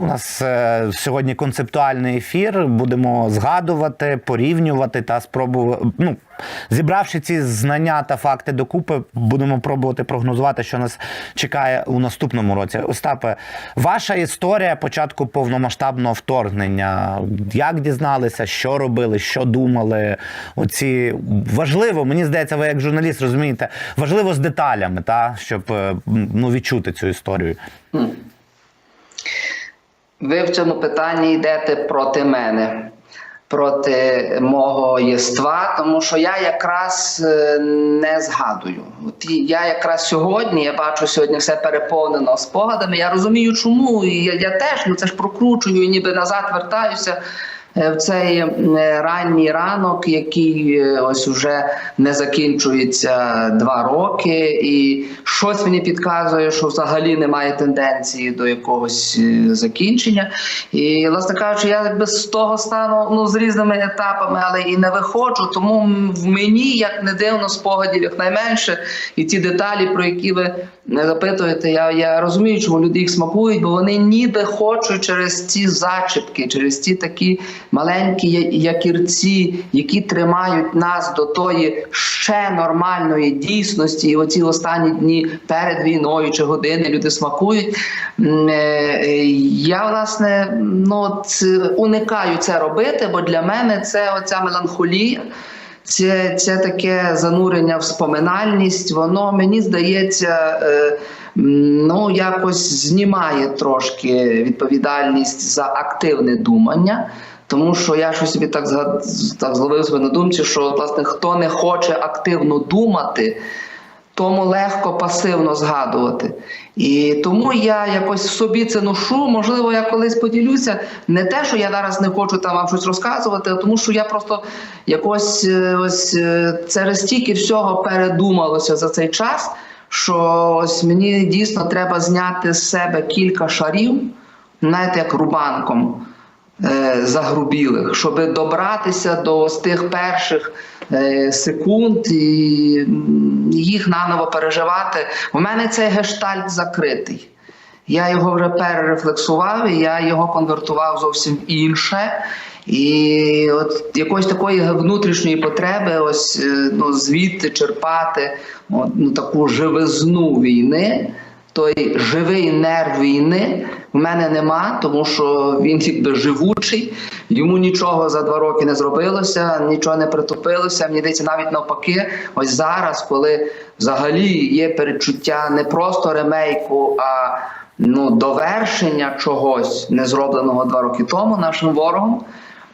У нас е, сьогодні концептуальний ефір. Будемо згадувати, порівнювати та спробувати. Ну, зібравши ці знання та факти докупи, будемо пробувати прогнозувати, що нас чекає у наступному році. Остапе, ваша історія початку повномасштабного вторгнення. Як дізналися, що робили, що думали? Оці важливо, мені здається, ви як журналіст розумієте, важливо з деталями, та щоб е, ну відчути цю історію. Ви в цьому питанні йдете проти мене, проти мого єства, тому що я якраз е, не згадую. От я якраз сьогодні, я бачу сьогодні все переповнено спогадами. Я розумію, чому. І я, я теж ну це ж прокручую, ніби назад вертаюся. Е, В цей е, ранній ранок, який е, ось уже не закінчується два роки, і щось мені підказує, що взагалі немає тенденції до якогось закінчення. І, власне кажучи, я якби з того стану ну з різними етапами, але і не виходжу. Тому в мені, як не дивно, спогадів якнайменше, і ті деталі, про які ви не запитуєте, я, я розумію, чому люди їх смакують, бо вони ніби хочуть через ці зачіпки, через ці такі маленькі якірці, які тримають нас до тої ще нормальної дійсності. І оці останні дні перед війною чи години люди смакують. Е, Я власне ну уникаю це робити, бо для мене це оця меланхолія. Це, це таке занурення в споминальність, воно мені здається, е, ну якось знімає трошки відповідальність за активне думання. Тому що я щось собі так так зловив себе на думці, що власне хто не хоче активно думати, тому легко пасивно згадувати. І тому я якось собі це ношу. Можливо, я колись поділюся. Не те, що я зараз не хочу там вам щось розказувати, а тому що я просто якось е, ось е, через стільки всього передумалося за цей час, що ось мені дійсно треба зняти з себе кілька шарів, знаєте, як рубанком загрубілих, щоб добратися до тих перших е, секунд і їх наново переживати. У мене цей гештальт закритий. Я його вже перерефлексував, і я його конвертував зовсім інше. І от якоїсь такої внутрішньої потреби, ось е, ну, звідти черпати от, ну, таку живизну війни, той живий нерв війни в мене нема, тому що він якби живучий, йому нічого за два роки не зробилося, нічого не притупилося. Мені здається, навіть навпаки, ось зараз, коли взагалі є перечуття не просто ремейку, а ну, довершення чогось не зробленого два роки тому нашим ворогом.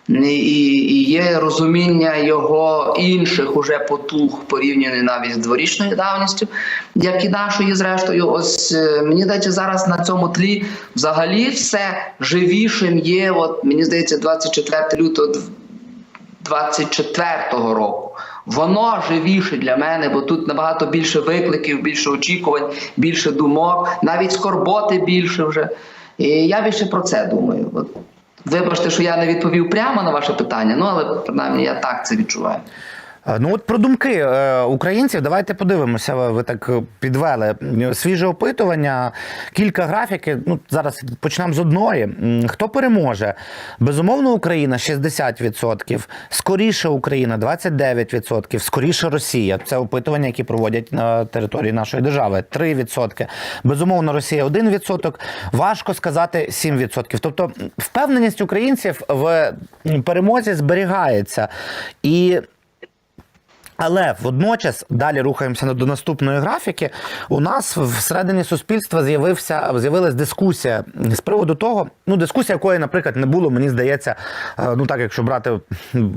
І, і є розуміння його інших уже потуг порівняно навіть з дворічною давністю, як і нашої, зрештою. Ось е, мені здається, зараз на цьому тлі взагалі все живішим є. От мені здається, 24 лютого 24-го року. Воно живіше для мене, бо тут набагато більше викликів, більше очікувань, більше думок, навіть скорботи більше вже. І я більше про це думаю. Вибачте, що я не відповів прямо на ваше питання, ну але принаймні я так це відчуваю. Е, Ну от про думки е, українців, давайте подивимося. Ви, так е, підвели свіже опитування, кілька графіків. Ну зараз почнемо з одної. Хто переможе? Безумовно, Україна 60%, скоріше Україна 29%, скоріше Росія. Це опитування, які проводять на території нашої держави. 3%. Безумовно, Росія 1%. Важко сказати 7%. Тобто впевненість українців в перемозі зберігається. І але водночас далі рухаємося до наступної графіки. У нас всередині суспільства з'явився з'явилась дискусія з приводу того, ну дискусія, якої, наприклад, не було, мені здається, е, ну так якщо брати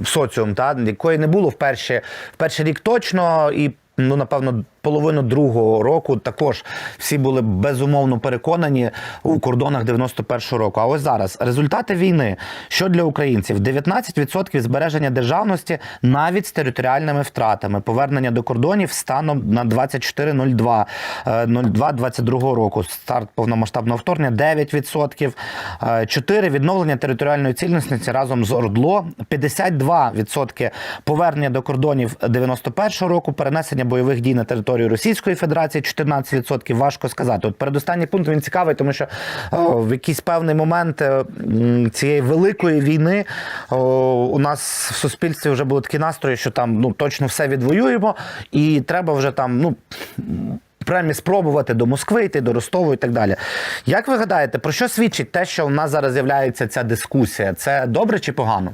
соціум, та якої не було в перші в перший рік точно і. Ну, напевно, половину другого року також всі були безумовно переконані у кордонах 91-го року. А ось зараз результати війни, що для українців? 19% збереження державності навіть з територіальними втратами, повернення до кордонів станом на 24.02 е, 02 року. Старт повномасштабного вторгнення 9%, е, 4 відновлення територіальної цілісності разом з ОРДЛО, 52% повернення до кордонів 91-го року, перенесення бойових дій на території Російської Федерації 14%. Важко сказати. От передостанній пункт він цікавий, тому що о, в якийсь певний момент е, цієї великої війни о, у нас в суспільстві вже були такі настрої, що там ну точно все відвоюємо, і треба вже там ну. Принаймні спробувати до Москви йти, до Ростову і так далі. Як ви гадаєте, про що свідчить те, що у нас зараз з'являється ця дискусія? Це добре чи погано?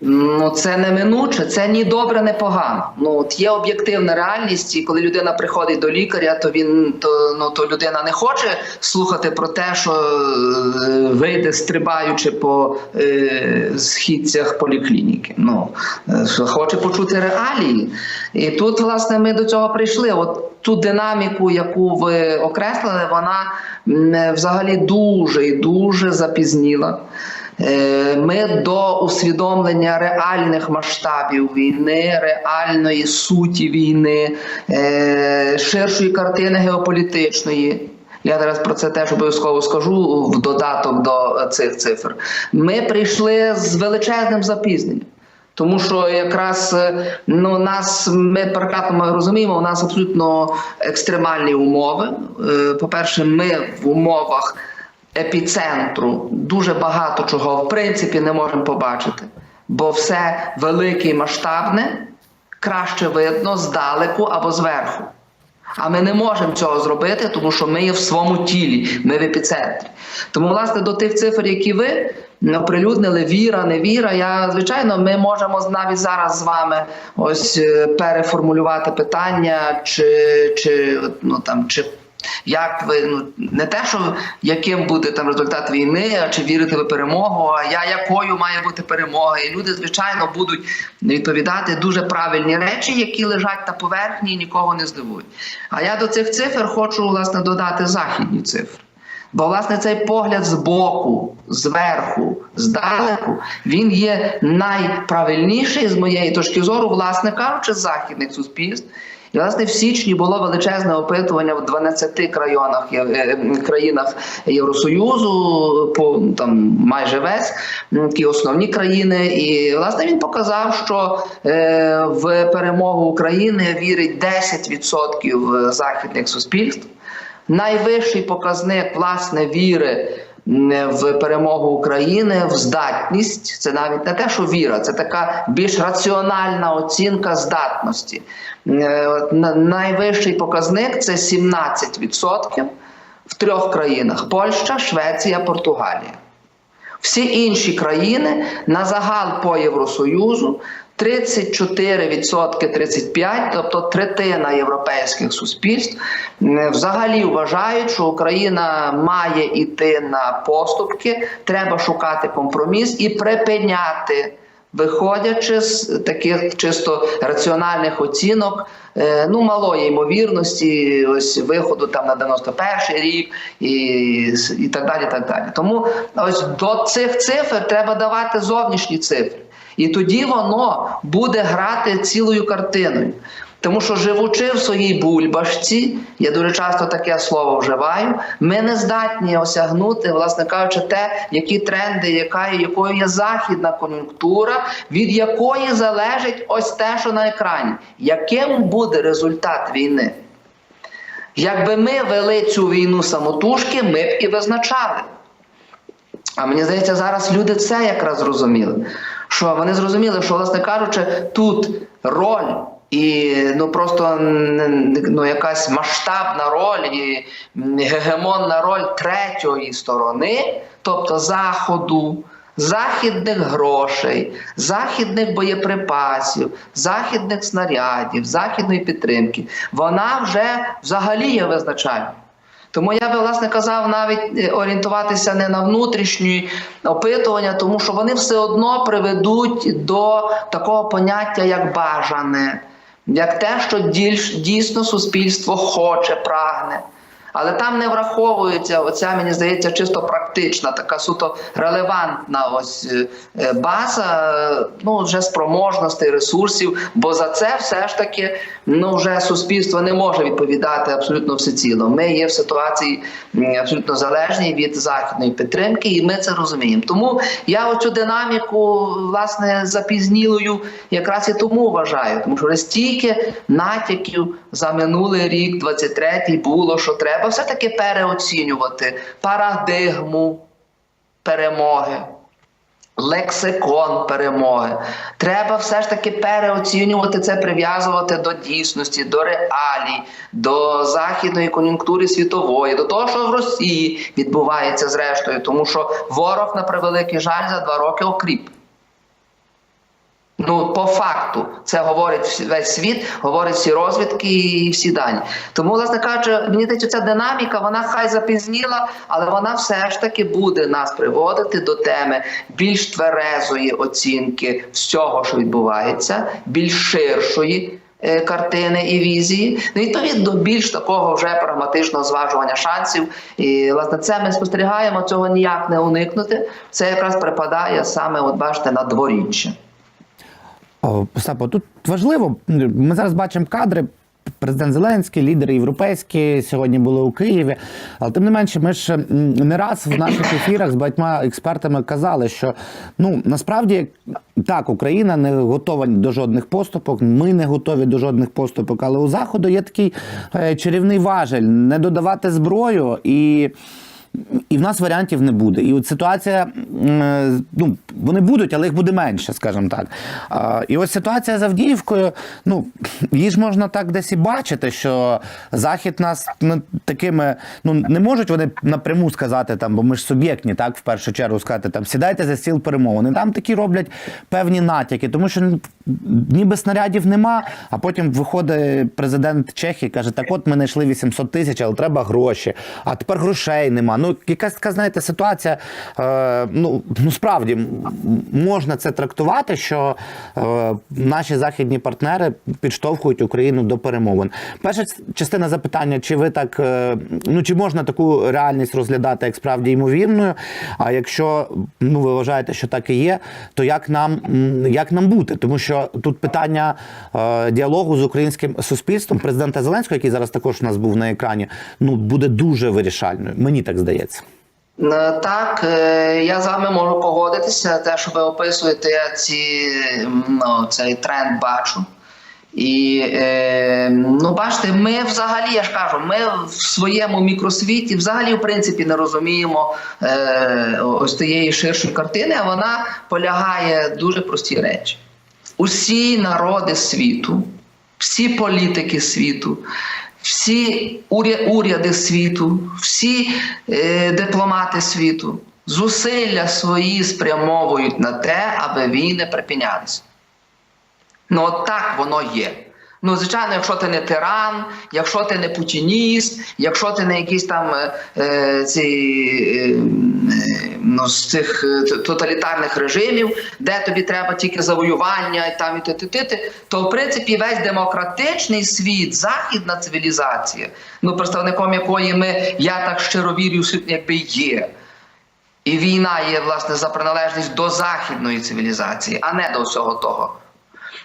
Ну, це неминуче, це ні добре, ні погано. Ну от є об'єктивна реальність, і коли людина приходить до лікаря, то він то ну то людина не хоче слухати про те, що е, вийде стрибаючи по е, східцях поліклініки. Ну е, хоче почути реалії. І тут, власне, ми до цього прийшли. От ту динаміку, яку ви окреслили, вона взагалі дуже і дуже запізніла. Е, Ми до усвідомлення реальних масштабів війни, реальної суті війни, е, ширшої картини геополітичної. Я зараз про це теж обов'язково скажу в додаток до цих цифр. Ми прийшли з величезним запізненням. Тому що якраз е, ну нас ми прекрасно розуміємо, у нас абсолютно екстремальні умови. Е, По-перше, ми в умовах епіцентру дуже багато чого в принципі не можемо побачити, бо все велике і масштабне краще видно здалеку або зверху. А ми не можемо цього зробити, тому що ми є в своєму тілі, ми в епіцентрі. Тому, власне, до тих цифр, які ви оприлюднили, віра, невіра. Я звичайно, ми можемо навіть зараз з вами ось е, переформулювати питання, чи, чи ну там чи. Як ви ну не те, що яким буде там результат війни, а чи вірите ви перемогу? А я якою має бути перемога? І люди, звичайно, будуть відповідати дуже правильні речі, які лежать на поверхні і нікого не здивують. А я до цих цифр хочу власне додати західні цифри. Бо, власне, цей погляд з боку, зверху, здалеку, він є найправильніший з моєї точки зору, власне кажучи, західних суспільств. І, власне, в січні було величезне опитування в 12 країнах, е, е, країнах Євросоюзу, по там майже весь такі основні країни. І власне він показав, що е, в перемогу України вірить 10% західних суспільств. Найвищий показник власне віри в перемогу України в здатність. Це навіть не те, що віра, це така більш раціональна оцінка здатності. Е, Найвищий показник це 17% в трьох країнах: Польща, Швеція, Португалія. Всі інші країни на загал по Євросоюзу 34%, 35%, тобто третина європейських суспільств, взагалі вважають, що Україна має йти на поступки, треба шукати компроміс і припиняти. Виходячи з таких чисто раціональних оцінок, е, ну малої ймовірності, ось виходу там на 91 рік і, і так далі. так далі. Тому ось до цих цифр треба давати зовнішні цифри. І тоді воно буде грати цілою картиною. Тому що живучи в своїй бульбашці, я дуже часто таке слово вживаю, ми не здатні осягнути, власне кажучи, те, які тренди, яка якою є західна кон'юнктура, від якої залежить ось те, що на екрані. Яким буде результат війни? Якби ми вели цю війну самотужки, ми б і визначали. А мені здається, зараз люди це якраз зрозуміли. Що вони зрозуміли, що, власне кажучи, тут роль і ну просто ну, якась масштабна роль і гегемонна роль третьої сторони, тобто Заходу, західних грошей, західних боєприпасів, західних снарядів, західної підтримки, вона вже взагалі є визначальною. Тому я би власне казав навіть е, орієнтуватися не на внутрішні опитування, тому що вони все одно приведуть до такого поняття як бажане, як те, що дійсно суспільство хоче, прагне. Але там не враховується оця, мені здається, чисто практична, така суто релевантна ось е, е, база ну, вже спроможностей, ресурсів, бо за це все ж таки ну, вже суспільство не може відповідати абсолютно всеціло. Ми є в ситуації абсолютно залежній від західної підтримки, і ми це розуміємо. Тому я оцю динаміку, власне, запізнілою якраз і тому вважаю, тому що стільки натяків за минулий рік, 23-й, було, що треба все-таки переоцінювати парадигму перемоги. Лексикон перемоги. Треба все ж таки переоцінювати це, прив'язувати до дійсності, до реалій, до західної кон'юнктури світової, до того, що в Росії відбувається зрештою, тому що ворог, на превеликий жаль, за два роки окріп. Ну, по факту, це говорить весь світ, говорить всі розвідки і всі дані. Тому, власне кажучи, мені здається, ця динаміка, вона хай запізніла, але вона все ж таки буде нас приводити до теми більш тверезої оцінки всього, що відбувається, більш ширшої. е, Картини і візії, ну відповідно більш такого вже прагматичного зважування шансів. І власне це ми спостерігаємо, цього ніяк не уникнути. Це якраз припадає саме, от бачите, на дворіччя. Остапо, тут важливо. Ми зараз бачимо кадри. Президент Зеленський, лідери європейські сьогодні були у Києві. Але тим не менше, ми ж не раз в наших ефірах з багатьма експертами казали, що ну насправді так, Україна не готова до жодних поступок. Ми не готові до жодних поступок. Але у заходу є такий е, чарівний важель не додавати зброю і. І в нас варіантів не буде. І от ситуація, е, ну вони будуть, але їх буде менше, скажімо так. І ось ситуація з Авдіївкою, ну її ж можна так десь і бачити, що Захід нас ну, такими, ну не можуть вони напряму сказати там, бо ми ж суб'єктні, так в першу чергу сказати там сідайте за стіл перемовин. І Там такі роблять певні натяки, тому що ну, ніби снарядів нема. А потім виходить президент Чехії, каже: так, от ми знайшли 800 тисяч, але треба гроші. А тепер грошей нема. Ну якась така, знаєте, ситуація. Е, ну, ну справді можна це трактувати, що е, наші західні партнери підштовхують Україну до перемовин. Перша частина запитання: чи ви так е, ну чи можна таку реальність розглядати як справді ймовірною? А якщо ну ви вважаєте, що так і є, то як нам як нам бути? Тому що тут питання е, діалогу з українським суспільством президента Зеленського, який зараз також у нас був на екрані, ну буде дуже вирішальною. Мені так здається. Е, Так, е, я з вами можу погодитися. Те, що ви описуєте, я ці, ну, цей тренд бачу. І е, ну, бачите, ми взагалі, я ж кажу, ми в своєму мікросвіті взагалі в принципі не розуміємо ось тієї ширшої картини, а вона полягає дуже прості речі. Усі народи світу, всі політики світу, всі уряди світу, всі е, дипломати світу зусилля свої спрямовують на те, аби війни припинялися. Ну, от так воно є. Ну, звичайно, якщо ти не тиран, якщо ти не путініст, якщо ти не якийсь там е, ці, е, е, ну, з цих е, тоталітарних режимів, де тобі треба тільки завоювання і там і ти-ти-ти, то в принципі весь демократичний світ, західна цивілізація, ну представником якої ми, я так щиро вірю, якби є. І війна є власне за приналежність до західної цивілізації, а не до всього того.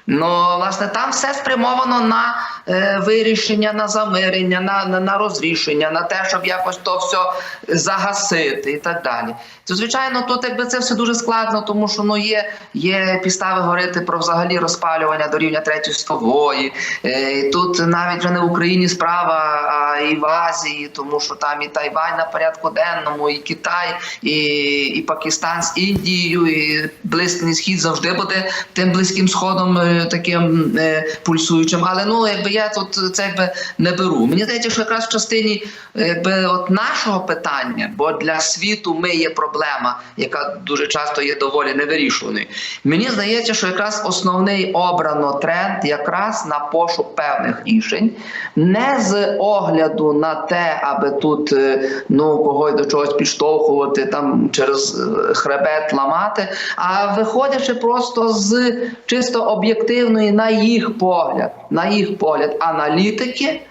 Ну, власне, там все спрямовано на е, вирішення, на замирення, на, на, на розрішення, на те, щоб якось то все загасити і так далі. Звичайно, тут якби це все дуже складно, тому що ну, є, є підстави говорити про взагалі розпалювання до рівня третьої світової. Е, тут навіть вже не в Україні справа, а і в Азії, тому що там і Тайвань на порядку денному, і Китай, і, і Пакистан з Індією, і Близький Схід завжди буде тим близьким сходом е, таким е, пульсуючим. Але ну якби я тут це якби не беру. Мені здається, що якраз в частині якби от нашого питання, бо для світу ми є проблема, яка дуже часто є доволі невирішуваною. Мені здається, що якраз основний обрано тренд якраз на пошук певних рішень, не з огляду на те, аби тут е, ну когось до чогось підштовхувати, там через е, хребет ламати, а виходячи просто з чисто об'єктивної, на їх погляд, на їх погляд, аналітики.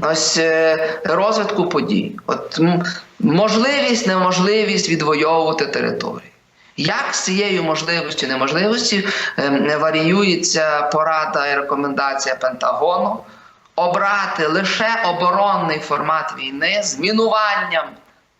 Ось е, розвитку подій. От можливість, неможливість відвоювати території. Як з цією можливістю, неможливістю ем, варіюється порада і рекомендація Пентагону обрати лише оборонний формат війни з мінуванням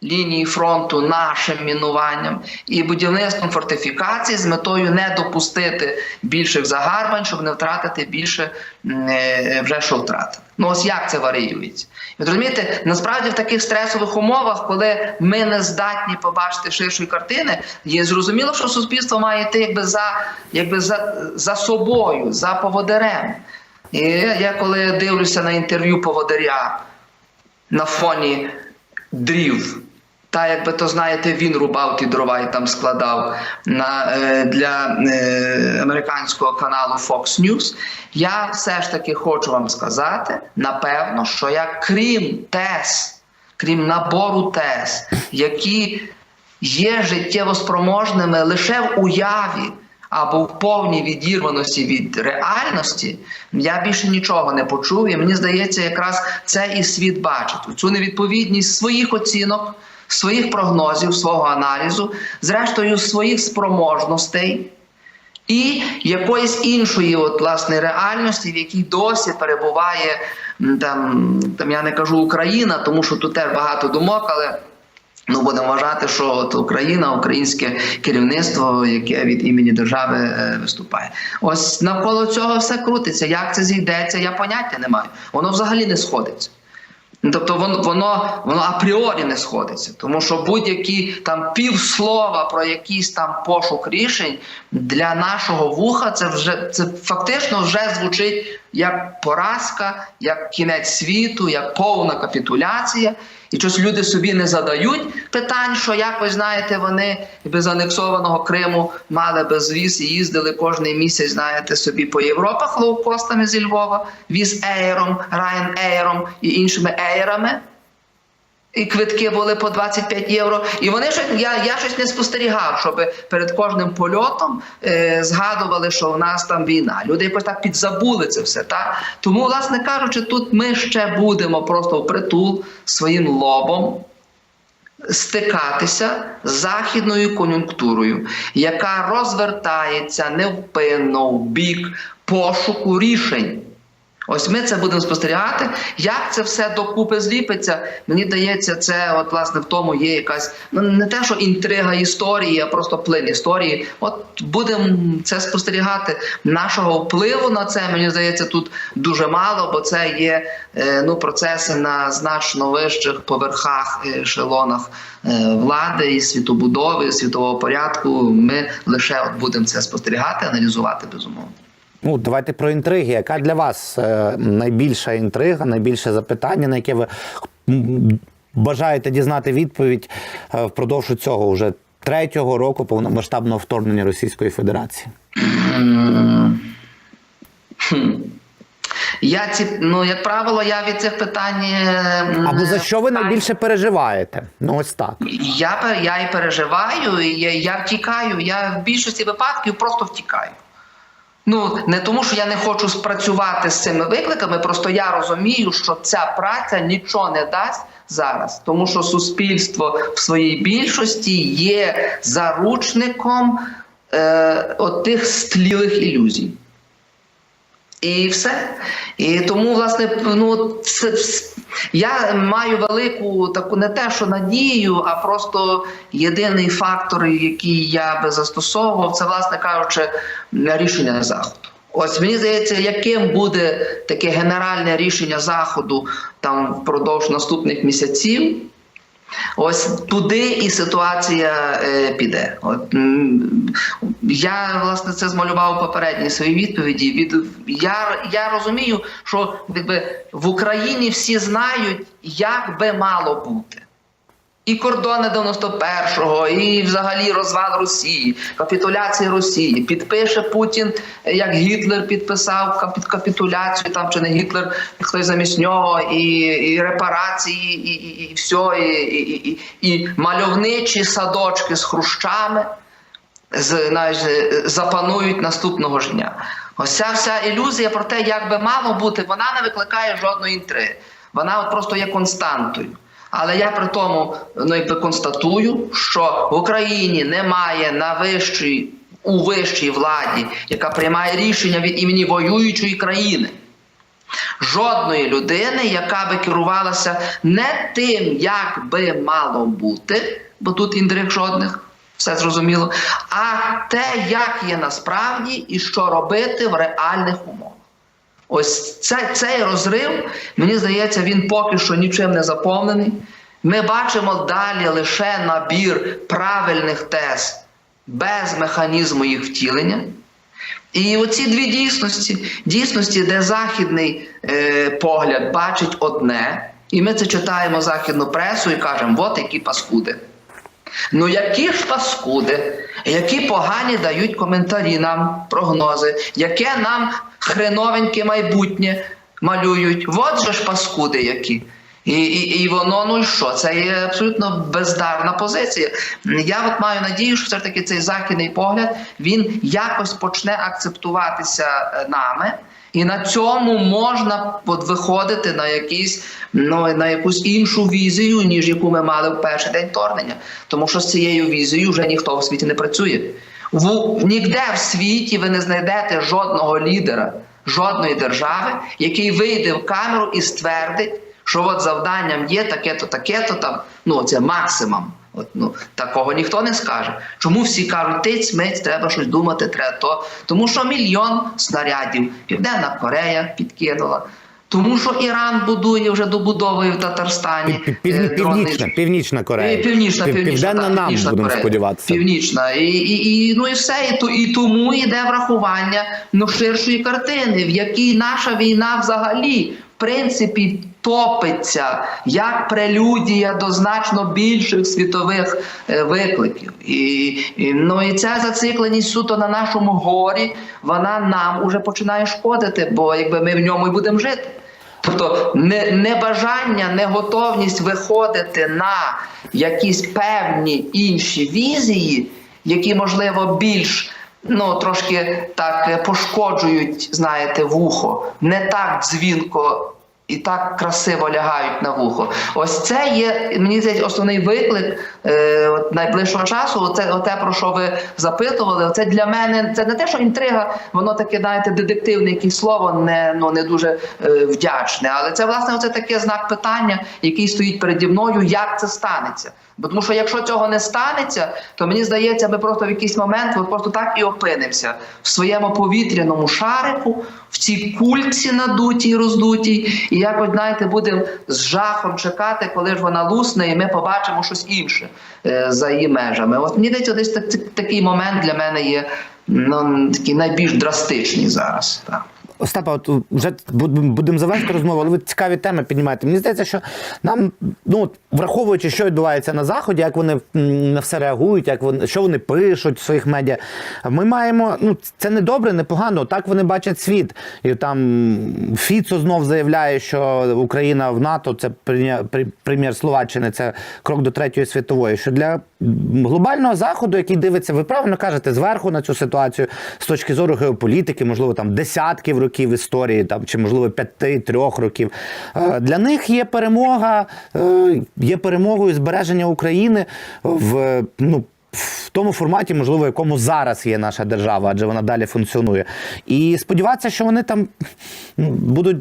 лінії фронту нашим мінуванням і будівництвом фортифікацій з метою не допустити більших загарбань, щоб не втратити більше е, вже що втратили. Ну ось як це варіюється? Ви розумієте, насправді в таких стресових умовах, коли ми не здатні побачити ширшої картини, є зрозуміло, що суспільство має йти якби за, якби за, за собою, за поводирем. І я коли дивлюся на інтерв'ю поводиря на фоні дрів. Та, якби то знаєте, він рубав ті дрова і там складав на, е, для е, американського каналу Fox News. Я все ж таки хочу вам сказати, напевно, що я крім тез, крім набору тез, які є життєво спроможними лише в уяві або в повній відірваності від реальності, я більше нічого не почув. І мені здається, якраз це і світ бачить цю невідповідність своїх оцінок, своїх прогнозів, свого аналізу, зрештою своїх спроможностей. І якоїсь іншої, от, власне, реальності, в якій досі перебуває там, там я не кажу Україна, тому що тут теж багато думок, але Ну, будемо вважати, що от Україна, українське керівництво, яке від імені держави е, виступає. Ось навколо цього все крутиться. Як це зійдеться, я поняття не маю. Воно взагалі не сходиться. Тобто воно, воно, воно апріорі не сходиться, тому що будь-які там півслова про якийсь там пошук рішень для нашого вуха це вже це фактично вже звучить як поразка, як кінець світу, як повна капітуляція. І щось люди собі не задають питань, що як ви знаєте, вони без анексованого Криму мали безвіз і їздили кожний місяць, знаєте, собі по Європах лоукостами зі Львова, віз Ейром, Райан Ейром і іншими ейрами. І квитки були по 25 євро. І вони щось, я, я щось не спостерігав, щоб перед кожним польотом е, згадували, що у нас там війна. Люди якось так підзабули це все. Так? Тому, власне кажучи, тут ми ще будемо просто впритул своїм лобом стикатися з західною кон'юнктурою, яка розвертається невпинно в бік пошуку рішень. Ось ми це будемо спостерігати. Як це все докупи зліпиться, мені здається, це от власне в тому є якась ну не те, що інтрига історії, а просто плин історії. От будемо це спостерігати. Нашого впливу на це мені здається тут дуже мало, бо це є е, ну процеси на значно вищих поверхах е, ешелонах е, влади і світобудови, і світового порядку. Ми лише от будемо це спостерігати, аналізувати безумовно. Ну, давайте про інтриги. Яка для вас е, найбільша інтрига, найбільше запитання, на яке ви бажаєте дізнати відповідь е, впродовж цього вже третього року повномасштабного вторгнення Російської Федерації? Я ці, ну, як правило, я від цих питань. е, Або за що ви найбільше переживаєте? Ну ось так. Я, я і переживаю, і я, я втікаю. Я в більшості випадків просто втікаю. Ну, не тому, що я не хочу спрацювати з цими викликами, просто я розумію, що ця праця нічого не дасть зараз, тому що суспільство в своїй більшості є заручником е, от тих стлілих ілюзій. І все. І тому, власне, ну це, я маю велику таку не те, що надію, а просто єдиний фактор, який я би застосовував, це, власне кажучи, рішення заходу. Ось мені здається, яким буде таке генеральне рішення заходу там впродовж наступних місяців. Ось туди і ситуація е, піде. От я власне це змалював у попередній своїй відповіді. Від я, я розумію, що якби в Україні всі знають, як би мало бути. І кордони 91-го, і взагалі розвал Росії, капітуляція Росії. Підпише Путін, як Гітлер підписав капі- капітуляцію, там чи не Гітлер, хтось замість нього, і, і репарації, і, і, і все, і, і, і, і мальовничі садочки з хрущами з, знаєш, запанують наступного ж дня. Ось ця вся ілюзія про те, як би мало бути, вона не викликає жодної інтриги. Вона от просто є константою. Але я при тому ну, якби констатую, що в Україні немає на вищій, у вищій владі, яка приймає рішення від імені воюючої країни. Жодної людини, яка би керувалася не тим, як би мало бути, бо тут інтриг жодних, все зрозуміло, а те, як є насправді і що робити в реальних умовах. Ось це, цей розрив, мені здається, він поки що нічим не заповнений. Ми бачимо далі лише набір правильних тез без механізму їх втілення. І оці дві дійсності, дійсності, де західний е, погляд бачить одне, і ми це читаємо західну пресу і кажемо, от які паскуди. Ну які ж паскуди, які погані дають коментарі нам, прогнози, яке нам хреновеньке майбутнє малюють. От же ж паскуди які. І, і, і воно, ну і що? Це є абсолютно бездарна позиція. Я от маю надію, що все ж таки цей західний погляд він якось почне акцептуватися е, нами. І на цьому можна виходити на якісь ну на якусь іншу візію, ніж яку ми мали в перший день вторгнення. Тому що з цією візією вже ніхто в світі не працює. В ніде в світі ви не знайдете жодного лідера, жодної держави, який вийде в камеру і ствердить, що от завданням є таке-то, таке-то там. Ну це максимум. От, ну, такого ніхто не скаже. Чому всі кажуть, тиць, миць, треба щось думати, треба то. Тому що мільйон снарядів Південна Корея підкинула. Тому що Іран будує вже добудовує в Татарстані. Пів- пів- е. Північна, північна Корея. Північна, північна, Південна так, нам північна будемо Корея. сподіватися. Північна. І, і, і, ну і все. І, і тому йде врахування ну, ширшої картини, в якій наша війна взагалі, в принципі, топиться як прелюдія до значно більших світових е, викликів. І, і, ну, і ця зацикленість суто на нашому горі, вона нам уже починає шкодити, бо якби ми в ньому і будемо жити. Тобто не, небажання, неготовність виходити на якісь певні інші візії, які, можливо, більш ну, трошки так е, пошкоджують, знаєте, вухо, не так дзвінко і так красиво лягають на вухо. Ось це є, мені здається, основний виклик е, от найближчого часу. Оце, оте, про що ви запитували, це для мене це не те, що інтрига, воно таке, знаєте, детективне якесь слово, не, ну, не дуже е, вдячне. Але це, власне, оце таке знак питання, який стоїть переді мною, як це станеться. Бо тому що якщо цього не станеться, то мені здається, ми просто в якийсь момент от просто так і опинимося в своєму повітряному шарику, в цій кульці надутій, роздутій, і якось, знаєте, будемо з жахом чекати, коли ж вона лусне, і ми побачимо щось інше е, за її межами. От мені здається, десь так, такий момент для мене є ну, такий найбільш драстичний зараз. Так. Остапа, от вже будемо завершити розмову, але ви цікаві теми піднімаєте. Мені здається, що нам, ну враховуючи, що відбувається на заході, як вони на все реагують, як вони що вони пишуть в своїх медіа. Ми маємо, ну це не добре, не погано. Так вони бачать світ. І там Фіцо знов заявляє, що Україна в НАТО це прем'єр Словаччини, це крок до третьої світової. Що для глобального заходу, який дивиться, ви правильно кажете, зверху на цю ситуацію з точки зору геополітики, можливо, там десятків років історії, там чи можливо п'яти трьох років. е, Для них є перемога, е, є перемогою збереження України в ну. В тому форматі, можливо, якому зараз є наша держава, адже вона далі функціонує. І сподіватися, що вони там ну, будуть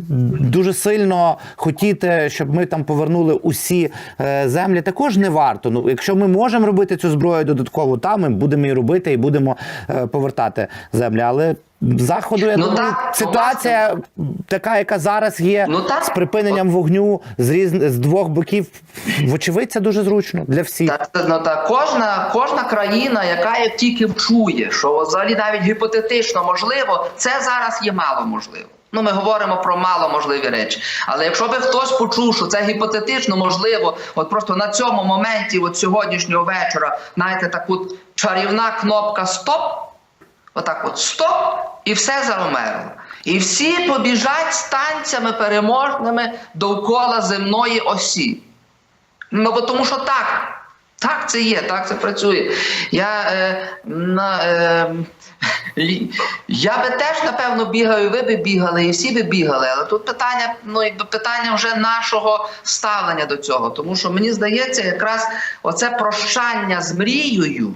дуже сильно хотіти, щоб ми там повернули усі е, землі, також не варто. Ну, якщо ми можемо робити цю зброю додатково, та ми будемо її робити і будемо е, повертати землі. Але заходу я Ну, думаю, так, ситуація така, яка зараз є Ну, так. з припиненням вогню з різ... з двох боків. Вочевидь, це дуже зручно для всіх. Та, та, ну, та, кожна, кожна країна, яка як тільки вчує, що взагалі навіть гіпотетично можливо, це зараз є мало можливо. Ну, ми говоримо про мало можливі речі. Але якщо би хтось почув, що це гіпотетично можливо, от просто на цьому моменті, от сьогоднішнього вечора, знаєте, так от чарівна кнопка Стоп, отак от стоп, і все завмерло. І всі побіжать станцями переможними довкола земної осі. Ну, бо тому що так. Так це є, так це працює. Я, е, на, е, я би теж, напевно, бігаю, ви би бігали, і всі би бігали. Але тут питання, ну, питання вже нашого ставлення до цього. Тому що мені здається, якраз оце прощання з мрією,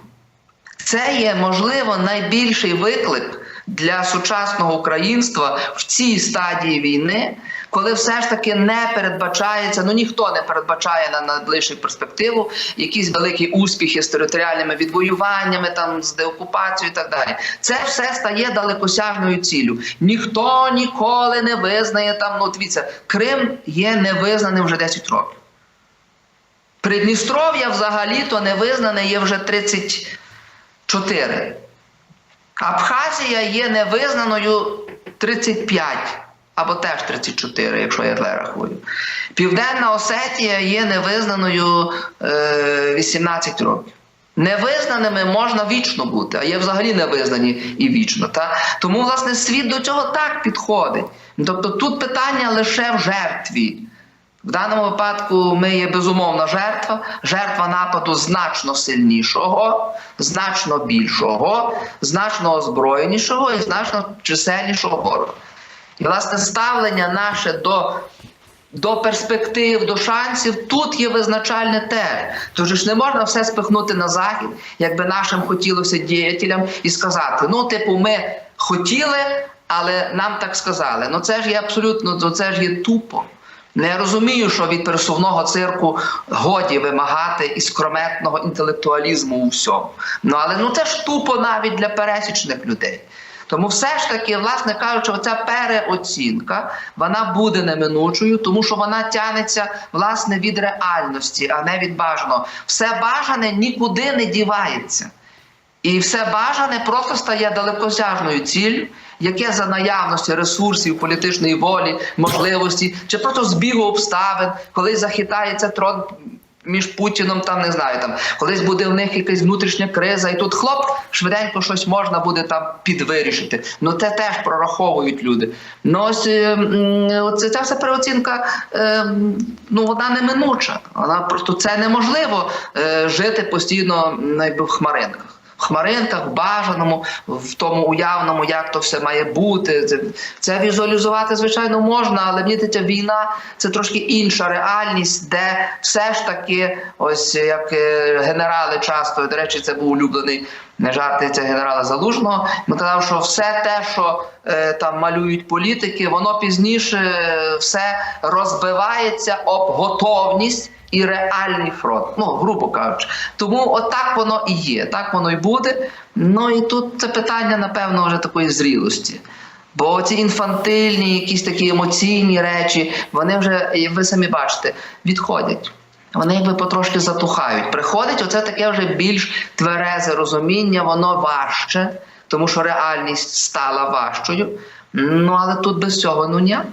це є, можливо, найбільший виклик для сучасного українства в цій стадії війни, коли все ж таки не передбачається, ну ніхто не передбачає на найближчу перспективу якісь великі успіхи з територіальними відвоюваннями, там з деокупацією і так далі. Це все стає далекосяжною ціллю. Ніхто ніколи не визнає там. Ну дивіться, Крим є невизнаним вже 10 років. Придністров'я взагалі-то не визнане є вже 34. Абхазія є невизнаною 35 або теж 34, якщо я зле рахую. Південна Осетія є невизнаною е, 18 років. Невизнаними можна вічно бути, а є взагалі невизнані і вічно. Та? Тому, власне, світ до цього так підходить. Тобто тут питання лише в жертві. В даному випадку ми є безумовна жертва, жертва нападу значно сильнішого, значно більшого, значно озброєнішого і значно чисельнішого ворога. І власне ставлення наше до, до перспектив, до шансів тут є визначальне теж. Тож ж не можна все спихнути на захід, якби нашим хотілося діятелям і сказати: ну, типу, ми хотіли, але нам так сказали. Ну це ж є абсолютно, ну, це ж є тупо. Я розумію, що від пересувного цирку годі вимагати іскрометного інтелектуалізму у всьому. Ну але ну це ж тупо навіть для пересічних людей. Тому все ж таки, власне кажучи, оця переоцінка вона буде неминучою, тому що вона тягнеться власне від реальності, а не від бажаного. Все бажане нікуди не дівається. І все бажане просто стає далекосяжною ціллю, яке за наявності ресурсів, політичної волі, можливості, чи просто збігу обставин, коли захитається трон між Путіном, там не знаю, там колись буде в них якась внутрішня криза, і тут хлоп, швиденько щось можна буде там підвирішити. Ну це теж прораховують люди. Ну ось е, м, ця вся переоцінка, е, ну вона неминуча. Вона просто це неможливо е, жити постійно якби в хмаринках. В хмаринках, в бажаному, в тому уявному, як то все має бути. Це, візуалізувати, звичайно, можна, але мені здається, війна це трошки інша реальність, де все ж таки, ось як е, генерали часто, до речі, це був улюблений не жарти це генерала Залужного. Ми казав, що все те, що е, там малюють політики, воно пізніше е, все розбивається об готовність і реальний фронт. Ну, грубо кажучи. Тому отак воно і є, так воно і буде. Ну і тут це питання, напевно, вже такої зрілості. Бо ці інфантильні, якісь такі емоційні речі, вони вже, і ви самі бачите, відходять. Вони якби потрошки затухають. Приходить оце таке вже більш тверезе розуміння, воно важче, тому що реальність стала важчою. Ну але тут без цього ну ніяк.